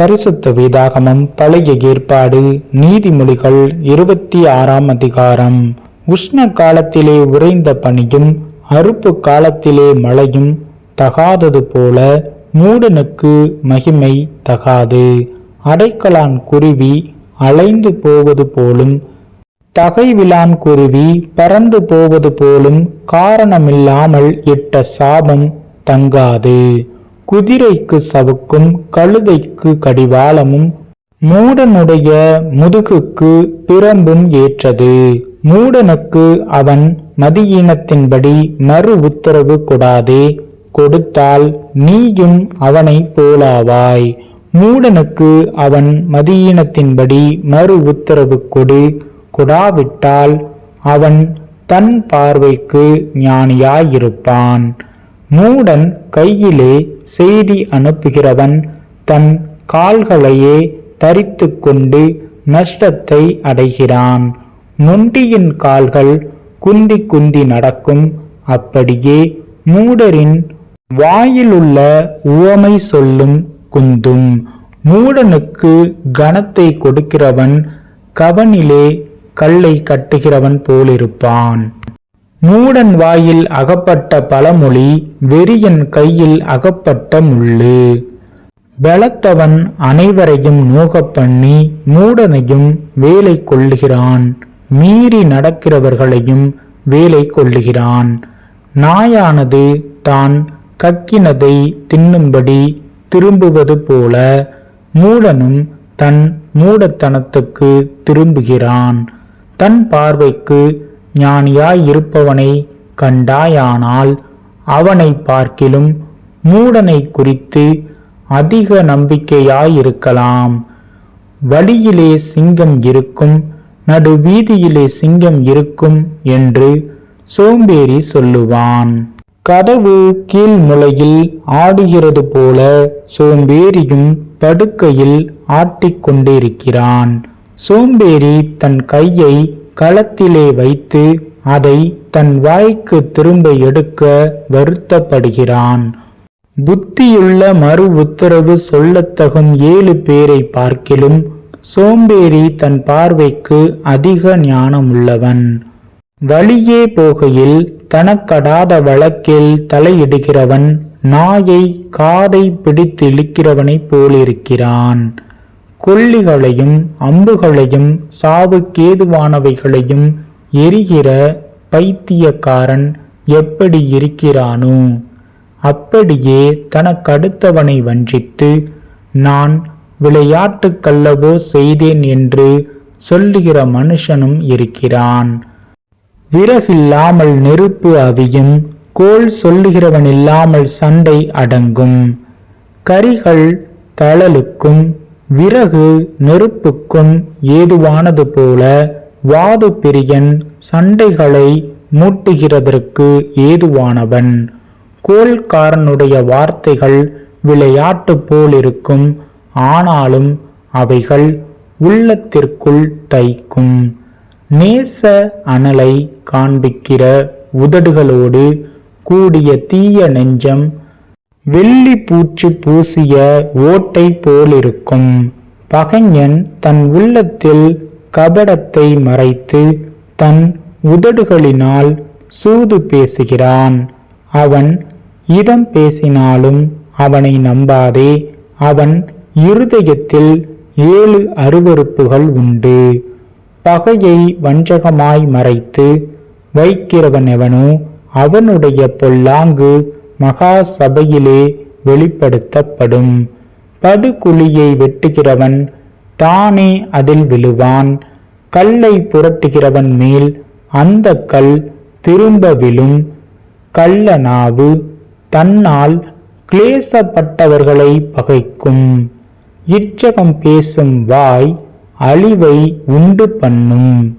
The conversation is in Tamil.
பரிசுத்த வேதாகமம் பழைய ஏற்பாடு நீதிமொழிகள் இருபத்தி ஆறாம் அதிகாரம். உஷ்ண காலத்திலே உறைந்த பனியும் அறுப்பு காலத்திலே மழையும் தகாதது போல மூடனுக்கு மகிமை தகாது. அடைக்கலான் குருவி அலைந்து போவது போலும் தகைவிலான் குருவி பறந்து போவது போலும் காரணமில்லாமல் இட்ட சாபம் தங்காது. குதிரைக்கு சவுக்கும் கழுதைக்கு கடிவாளமும் மூடனுடைய முதுகுக்கு பிரம்பும் ஏற்றது. மூடனுக்கு அவன் மதியீனத்தின்படி மறு உத்தரவு கொடாதே கொடுத்தால் நீயும் அவனை போலாவாய். மூடனுக்கு அவன் மதியீனத்தின்படி மறு உத்தரவு கொடு கொடாவிட்டால் அவன் தன் பார்வைக்கு ஞானியாயிருப்பான். மூடன் கையிலே செய்தி அனுப்புகிறவன் தன் கால்களையே தரித்து கொண்டு நஷ்டத்தை அடைகிறான். நொண்டியின் கால்கள் குந்தி குந்தி நடக்கும். அப்படியே மூடரின் வாயிலுள்ள உவமை சொல்லும் குந்தும். மூடனுக்கு கனத்தை கொடுக்கிறவன் கவனிலே கல்லை கட்டுகிறவன் போலிருப்பான். மூடன் வாயில் அகப்பட்ட பழமொழி வெறியன் கையில் அகப்பட்ட முள்ளு. பலத்தவன் அனைவரையும் நோகப் பண்ணி மூடனையும் வேலை கொள்ளுகிறான். மீறி நடக்கிறவர்களையும் வேலை கொள்ளுகிறான். நாயானது தான் கக்கினதை தின்னும்படி திரும்புவது போல மூடனும் தன் மூடத்தனத்துக்கு திரும்புகிறான். தன் பார்வைக்கு ஞானியாயிருப்பவனை கண்டாயானால் அவனை பார்க்கிலும் மூடனை குறித்து அதிக நம்பிக்கையாயிருக்கலாம். வழியிலே சிங்கம் இருக்கும் நடு வீதியிலே சிங்கம் இருக்கும் என்று சோம்பேறி சொல்லுவான். கதவு கீழ்முளையில் ஆடுகிறது போல சோம்பேறியும் படுக்கையில் ஆட்டிக்கொண்டிருக்கிறான். சோம்பேறி தன் கையை களத்திலே வைத்து அதை தன் வாய்க்கு திரும்ப எடுக்க வருத்தப்படுகிறான். புத்தியுள்ள மறு உத்தரவு சொல்லத்தகும் ஏழு பேரை பார்க்கிலும் சோம்பேறி தன் பார்வைக்கு அதிக ஞானமுள்ளவன். வழியே போகையில் தனக்கடாத வழக்கில் தலையிடுகிறவன் நாயை காதை பிடித்து இழுக்கிறவனைப் போலிருக்கிறான். கொல்லிகளையும் அம்புகளையும் சாவுக்கேதுவானவைகளையும் எரிகிற பைத்தியக்காரன் எப்படி இருக்கிறானோ அப்படியே தனக்கடுத்தவனை வஞ்சித்து நான் விளையாட்டுக்கல்லவோ செய்தேன் என்று சொல்லுகிற மனுஷனும் இருக்கிறான். விறகில்லாமல் நெருப்பு அவியும் கோல் சொல்லுகிறவன் இல்லாமல் சண்டை அடங்கும். கரிகள் தழலுக்கும் விறகு நெருப்புக்கும் ஏதுவானது போல வாது பிரியன் சண்டைகளை மூட்டுகிறதற்கு ஏதுவானவன். கோல்காரனுடைய வார்த்தைகள் விளையாட்டு போலிருக்கும் ஆனாலும் அவைகள் உள்ளத்திற்குள் தைக்கும். நேச அனலை காண்பிக்கிற உதடுகளோடு கூடிய தீய நெஞ்சம் வெள்ளி பூச்சு பூசிய ஓட்டை போலிருக்கும். பகைஞன் தன் உள்ளத்தில் கபடத்தை மறைத்து தன் உதடுகளினால் சூது பேசுகிறான். அவன் இதம் பேசினாலும் அவனை நம்பாதே. அவன் இருதயத்தில் ஏழு அருவருப்புகள் உண்டு. பகையை வஞ்சகமாய் மறைத்து வைக்கிறவனெவனோ அவனுடைய பொல்லாங்கு மகா சபையிலே வெளிப்படுத்தப்படும். படுகுழியை வெட்டுகிறவன் தானே அதில் விழுவான். கல்லை புரட்டுகிறவன் மேல் அந்த கல் திரும்ப விழும். கள்ளனாவு தன்னால் கிளேசப்பட்டவர்களை பகைக்கும். இச்சகம் பேசும் வாய் அழிவை உண்டு பண்ணும்.